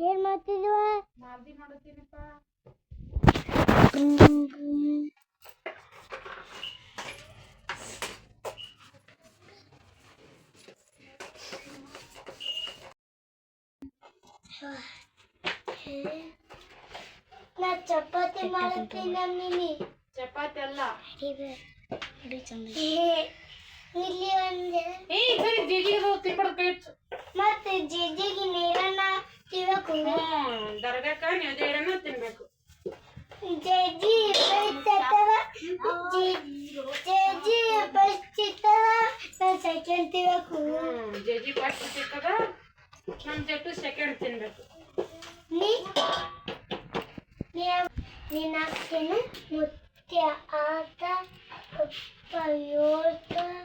ಏನ್ ಮಾಡ್ತಿದ್ವ? ನಾ ಚಪಾತಿ ಮಾಡ್ತೀನಿ. ಮಮ್ಮಿ ಚಪಾತಿ ಅಲ್ಲ. ಇಲ್ಲಿ ಒಂದೆ. ಏ ಸರಿ ಜೇಜಿಗೆ ತಿನ್ಬಾರ್ದು ಕೈ ಮತ್ತೆ ಜೇಜಿಗೆ ನೀರನ್ನ ತಿಳಕು ದರ್ಗಾಕ ದೇಡನ ತಿನ್ಬೇಕು. ಜೇಜಿ ಬೈತವ ಜೇಜಿ ಬೈತಿತ್ತವ ಸೆಕೆಂಡ್ ತಿಳಕು ಜೇಜಿ ಸಿಕ್ಕದ ನಮ್ ಜಟ್ಟು ಸೆಕೆಂಡ್ ತಿನ್ಬೇಕು. ನೀ ಅಕ್ಕೇನು ಮುತ್ಯ ಆಟ Toyota.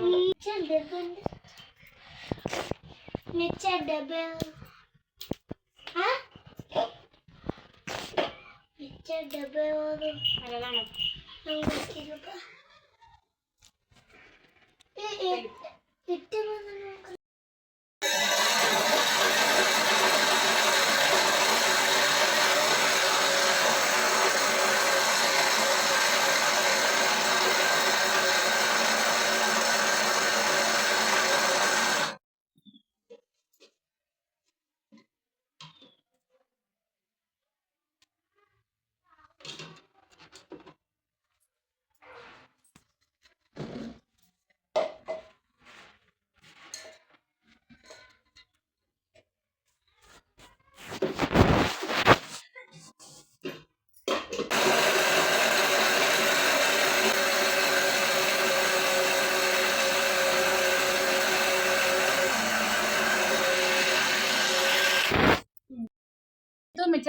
Mitchell double. Mitchell double. ಡಬ್ಬೆ ಹೋದು ಅದೆಲ್ಲ ಮತ್ತೆ ನಂಗೆ ಗೊತ್ತಿಲ್ಲಪ್ಪ ಇಟ್ಟು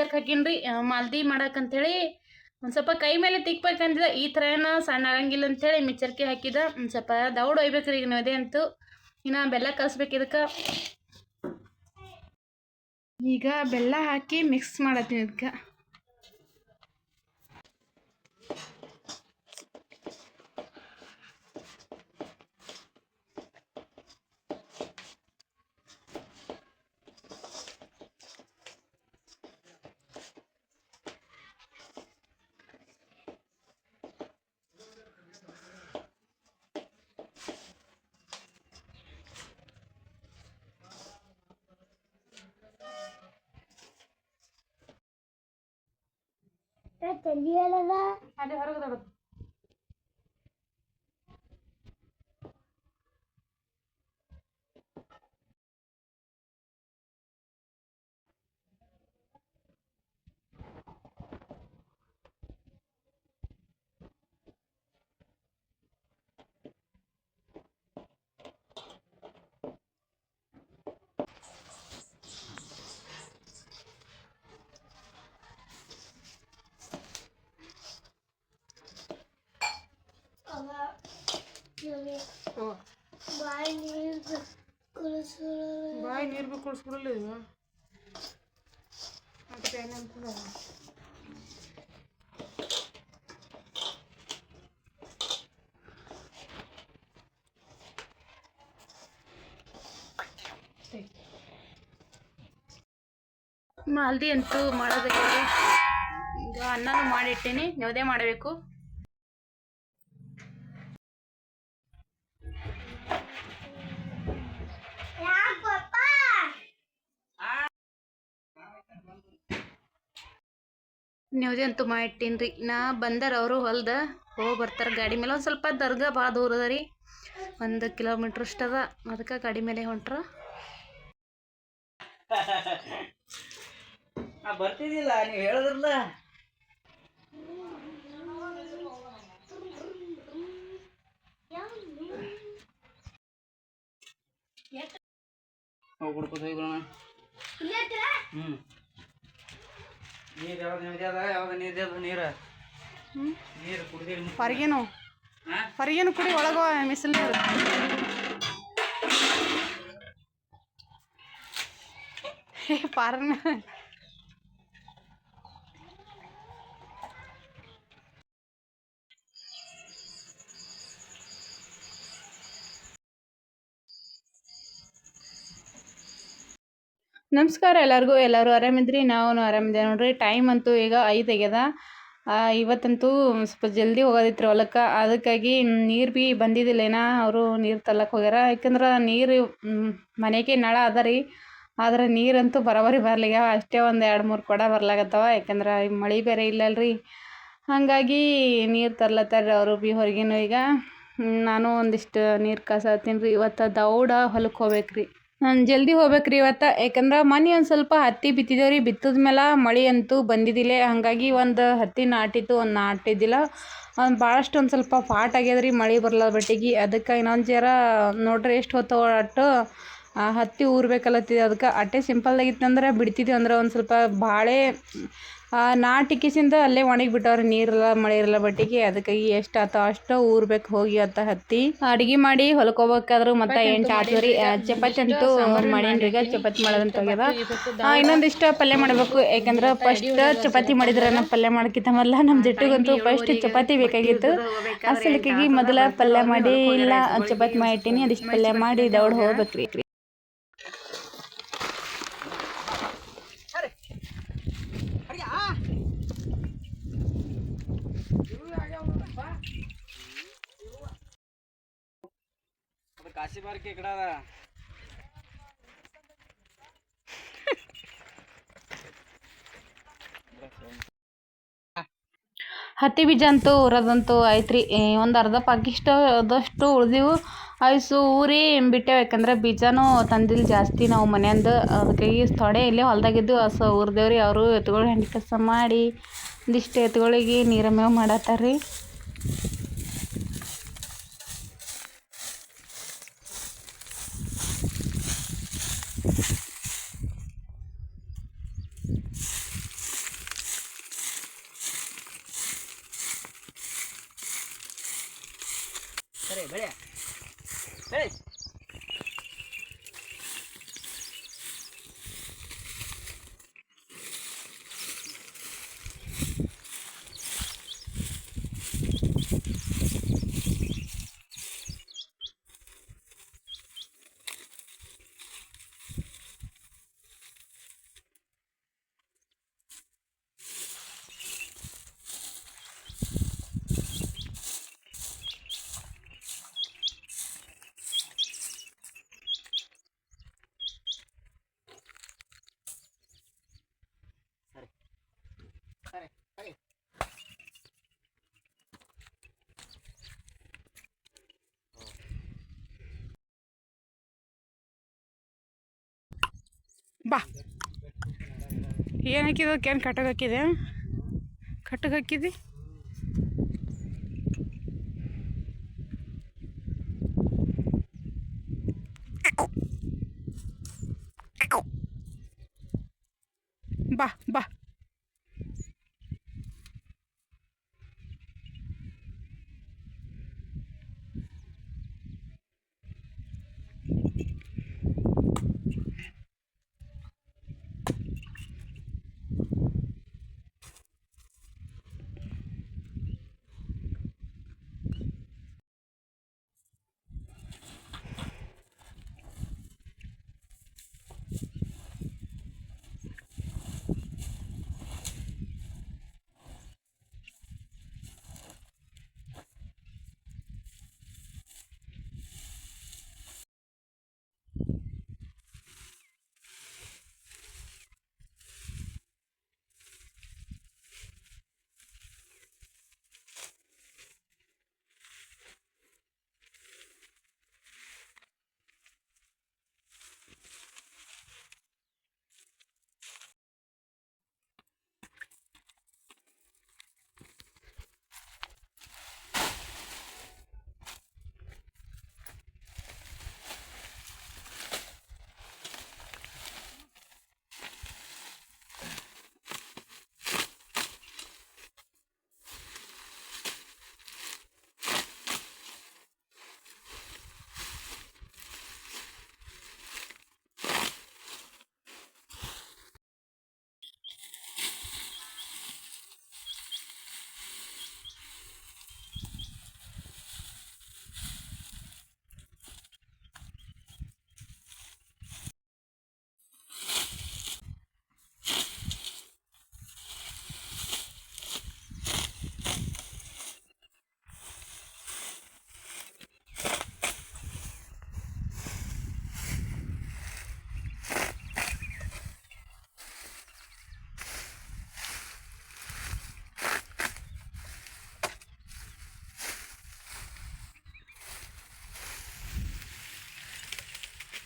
ಮಿಕ್ಸರ್ಗೆ ಹಾಕಿನ್ರಿ ಮಾಲ್ದಿ ಹೇಳಿ ಒಂದು ಸ್ವಲ್ಪ ಕೈ ಮೇಲೆ ತಿಕ್ಬೇಕಂದಿದ ಈ ಥರ ಏನು ಸಣ್ಣ ಆಗಂಗಿಲ್ಲ ಅಂತೇಳಿ ಮಿಕ್ಸರ್ಗೆ ಹಾಕಿದ. ಒಂದು ಸ್ವಲ್ಪ ದೌಡ್ ಒಯ್ಬೇಕ್ರಿ ಈಗ ನದೇ ಅಂತೂ. ಇನ್ನು ಬೆಲ್ಲ ಕಲಿಸ್ಬೇಕು ಇದಕ್ಕೆ. ಈಗ ಬೆಲ್ಲ ಹಾಕಿ ಮಿಕ್ಸ್ ಮಾಡತ್ತೀನಿ ಇದಕ್ಕೆ. ತಲಿ ಹೇಳದ ಅದೇ ಹೊರಗೆ ಬಾಯಿ ನೀರು ಬಾಯಿ ನೀರು ಬೇಕು ಕುಡಿಸ್ಬಿಡಲ್ಲ ಇದು ಅದಕ್ಕೆ ಮಾಲ್ದಿ ಅಂತೂ ಮಾಡೋದಕ್ಕೆ ಈಗ ಅನ್ನನೂ ಮಾಡಿಟ್ಟೀನಿ ಯಾವುದೇ ಮಾಡಬೇಕು. ನವದೇ ಇಟ್ಟೀನಿ ಮಾಡಿಟ್ಟೀನಿ ನಾ ಬಂದಾರ ಅವರು ಹೊಲ್ದ ಹೋಗಿ ಬರ್ತಾರೆ ಗಾಡಿ ಮೇಲೆ. ಒಂದು ಸ್ವಲ್ಪ ದರ್ಗಾ ಭಾಳ ದೂರ ಅದ ರೀ. ಒಂದು ಕಿಲೋಮೀಟ್ರ್ ಅಷ್ಟು ಅದ. ಅದಕ್ಕೆ ಗಾಡಿ ಮೇಲೆ ಹೊಂಟ್ರ. ಬರ್ತಿದ್ದಿಲ್ಲ, ನೀವು ಹೇಳಿದ್ರಲ್ಲ. ಹ್ಞೂ ನೀರು ಯಾವ್ದು ನಿಮ್ದೇ ಅದ ಯಾವ್ದು ನೀರು ನೀರು? ಕುಡ್ದಿರಿ ಕುಡಿ ಒಳಗ ಬಿಸಿಲು ನೀರು. ನಮಸ್ಕಾರ ಎಲ್ಲರಿಗೂ, ಎಲ್ಲರೂ ಆರಾಮಿದ್ರಿ ನಾವು ಆರಾಮಿದ್ದೆ ನೋಡ್ರಿ. ಟೈಮ್ ಅಂತೂ ಈಗ ಐದು ಆಗ್ಯದ. ಇವತ್ತಂತೂ ಸ್ವಲ್ಪ ಜಲ್ದಿ ಹೋಗೋದಿತ್ತು ಹೊಲಕ್ಕೆ. ಅದಕ್ಕಾಗಿ ನೀರು ಭೀ ಬಂದಿದ್ದಿಲ್ಲೇನ ಅವರು ನೀರು ತಲ್ಲಕ್ಕೆ ಹೋಗ್ಯಾರ. ಯಾಕಂದ್ರೆ ನೀರು ಮನೆಗೆ ನಳ ಅದ ರೀ. ಆದ್ರೆ ನೀರಂತೂ ಬರೋಬರಿ ಬರ್ಲಿಗ್ಯಾವ ಅಷ್ಟೇ ಒಂದು ಎರಡು ಮೂರು ಕೊಡ ಬರ್ಲಾಗತ್ತವ. ಯಾಕಂದ್ರೆ ಮಳೆ ಬೇರೆ ಇಲ್ಲಲ್ರಿ. ಹಾಗಾಗಿ ನೀರು ತರ್ಲತ್ತಾರ್ರಿ ಅವರು ಭೀ ಹೊರಗಿನ ಈಗ. ನಾನು ಒಂದಿಷ್ಟು ನೀರು ಕಾಸತ್ತೀನಿ ರೀ ಇವತ್ತು ದೌಡ ಹೊಲಕ್ಕೆ ಹೋಗ್ಬೇಕು ರೀ ನಾನು ಜಲ್ದಿ ಹೋಗ್ಬೇಕ್ರಿ ಇವತ್ತು. ಯಾಕಂದ್ರೆ ಮೊನ್ನೆ ಒಂದು ಸ್ವಲ್ಪ ಹತ್ತಿ ಬಿತ್ತಿದೇವ್ರಿ. ಬಿತ್ತಿದ ಮೇಲೆ ಮಳೆ ಅಂತೂ ಬಂದಿದ್ದಿಲ್ಲ ಹಾಗಾಗಿ ಒಂದು ಹತ್ತಿ ನಾಟಿತ್ತು, ಒಂದು ನಾಟಿದ್ದಿಲ್ಲ. ಒಂದು ಭಾಳಷ್ಟು ಒಂದು ಸ್ವಲ್ಪ ಪಾಟ್ ಆಗ್ಯದ ರೀ ಮಳೆ ಬರಲ್ಲ ಬಟ್ಟಿಗೆ ಅದಕ್ಕೆ ಇನ್ನೊಂದು ಜರ ನೋಡ್ರಿ ಎಷ್ಟು ಹೊತ್ತು ಅಟ್ಟು ಹತ್ತಿ ಊರ್ಬೇಕಲ್ಲತ್ತಿದೆ ಅದಕ್ಕೆ ಅಟ್ಟೆ ಸಿಂಪಲ್ದಾಗಿತ್ತಂದ್ರೆ ಬಿಡ್ತಿದ್ವಿ ಅಂದ್ರೆ ಒಂದು ಸ್ವಲ್ಪ ಭಾಳೆ ನಾಟಿಕಿಸಿಂದ ಅಲ್ಲೇ ಒಣಗಿ ಬಿಟ್ಟವ್ರೆ ನೀರಿಲ್ಲ ಮಳೆ ಇರಲ್ಲ ಬಟ್ಟಿಗೆ ಅದಕ್ಕಾಗಿ ಎಷ್ಟು ಆತ ಅಷ್ಟು ಊರ್ಬೇಕು ಹೋಗಿ ಅತ್ತ ಹತ್ತಿ. ಅಡಿಗೆ ಮಾಡಿ ಹೊಲ್ಕೋಬೇಕಾದ್ರೂ ಮತ್ತೆ ಎಂಟು ಆತು ರೀ ಆ, ಚಪಾತಿ ಅಂತೂ ಮಾಡೇನ್ರಿ ಈಗ ಚಪಾತಿ ಮಾಡೋದಂತ ಹೋಗ್ಯದ ಆ, ಇನ್ನೊಂದಿಷ್ಟು ಪಲ್ಯ ಮಾಡಬೇಕು ಯಾಕಂದ್ರೆ ಫಸ್ಟ್ ಚಪಾತಿ ಮಾಡಿದ್ರೆ ನಮ್ಮ ಪಲ್ಯ ಮಾಡೋಕ್ಕಿಂತ ಮೊದಲ ನಮ್ಮ ಜಟ್ಟಿಗಂತೂ ಫಸ್ಟ್ ಚಪಾತಿ ಬೇಕಾಗಿತ್ತು. ಅಸಲಿಕಾಗಿ ಮೊದಲ ಪಲ್ಯ ಮಾಡಿ ಇಲ್ಲ ಚಪಾತಿ ಮಾಡಿಟ್ಟಿನಿ ಅದಿಷ್ಟು ಪಲ್ಯ ಮಾಡಿ ದೌಡ್ ಹೋಗ್ಬೇಕ್ರಿ. ಈ ಅದ. ಹತ್ತಿ ಬೀಜ ಅಂತೂ ಊರದಂತೂ ಐತ್ರಿ. ಒಂದು ಅರ್ಧ ಪಾಕಿಷ್ಟು ಆದಷ್ಟು ಉಳಿದಿವು. ಐಸು ಊರಿ ಬಿಟ್ಟೆವು. ಯಾಕಂದ್ರೆ ಬೀಜನೂ ತಂದಿಲ್ಲ ಜಾಸ್ತಿ ನಾವು ಮನೆಯಿಂದ. ಅದಕ್ಕಾಗಿ ತೊಡೆ ಇಲ್ಲಿ ಹೊಲ್ದಾಗಿದ್ದು. ಹಸು ಊರ್ದೇವ್ರಿ ಅವರು ಎತ್ತುಗಳು ಹೆಂಡಿ ಕೆಲಸ ಮಾಡಿ, ಒಂದಿಷ್ಟು ಎತ್ತುಗಳಿಗೆ ನೀರ ಮೇವು ಮಾಡತ್ತಾರ ರೀ ಸರಿ ಬೆಳೆ ಬೆಳೆ ಸರಿ ಸರಿ ಬಾ. ಏನು ಹಾಕಿದ ಏನು ಕಟ್ಟಗೆ ಹಾಕಿದೆ ಕಟ್ಟಗೆ ಹಾಕಿದಿ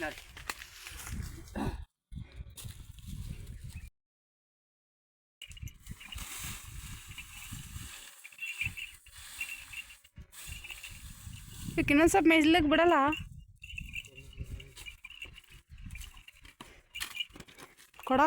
ನೋಡಿ ಈಗ ಇನ್ನೊಂದು ಸ್ವಲ್ಪ ಮೇಯ್ಸ್ಲಿಕ್ಕೆ ಬಿಡಲ್ಲ? ಕೊಡ.